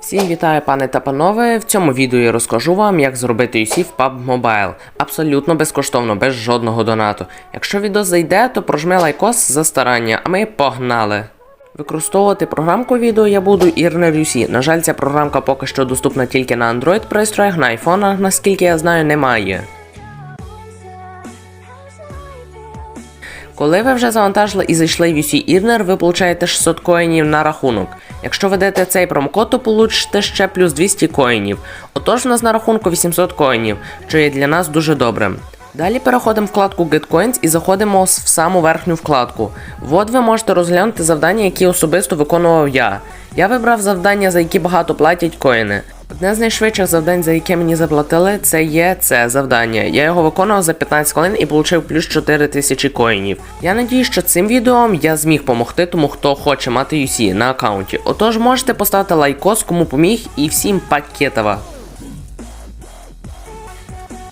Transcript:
Всім вітаю, пане та панове. В цьому відео я розкажу вам, як зробити UC в PUBG Mobile. Абсолютно безкоштовно, без жодного донату. Якщо відео зайде, то прожми лайкос за старання, а ми погнали. Використовувати програмку відео я буду Irner UC. На жаль, ця програмка поки що доступна тільки на Android пристроях, на айфонах, наскільки я знаю, немає. Коли ви вже завантажили і зайшли в UC Earner, ви получаєте 600 коїнів на рахунок. Якщо ведете цей промокод, то получите ще плюс 200 коїнів. Отож, в нас на рахунку 800 коїнів, що є для нас дуже добре. Далі переходимо в вкладку Get Coins і заходимо в саму верхню вкладку. От ви можете розглянути завдання, які особисто виконував я. Я вибрав завдання, за які багато платять коїни. Одне з найшвидших завдань, за яке мені заплатили, це є це завдання. Я його виконував за 15 хвилин і отримав плюс 4 тисячі коїнів. Я надію, що цим відео я зміг допомогти тому, хто хоче мати UC на аккаунті. Отож, можете поставити лайкос, кому поміг, і всім пакетова.